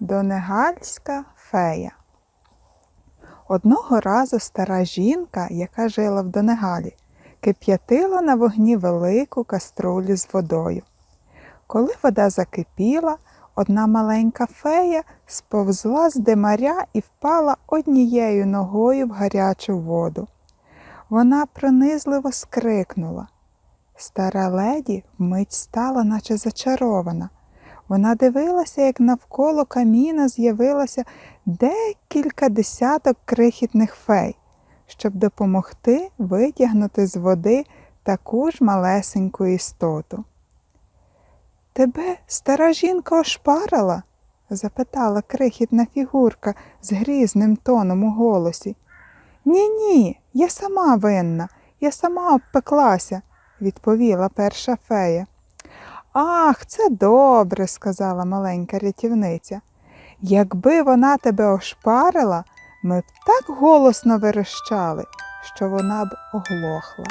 Донегальська фея. Одного разу стара жінка, яка жила в Донегалі, кип'ятила на вогні велику каструлю з водою. Коли вода закипіла, одна маленька фея сповзла з димаря і впала однією ногою в гарячу воду. Вона пронизливо скрикнула. Стара леді вмить стала, наче зачарована. Вона дивилася, як навколо каміна з'явилося декілька десяток крихітних фей, щоб допомогти витягнути з води таку ж малесеньку істоту. Тебе стара жінка ошпарила? запитала крихітна фігурка з грізним тоном у голосі. Ні, ні, я сама винна, я сама обпеклася, відповіла перша фея. Ах, це добре, сказала маленька рятівниця. Якби вона тебе ошпарила, ми б так голосно верещали, що вона б оглохла.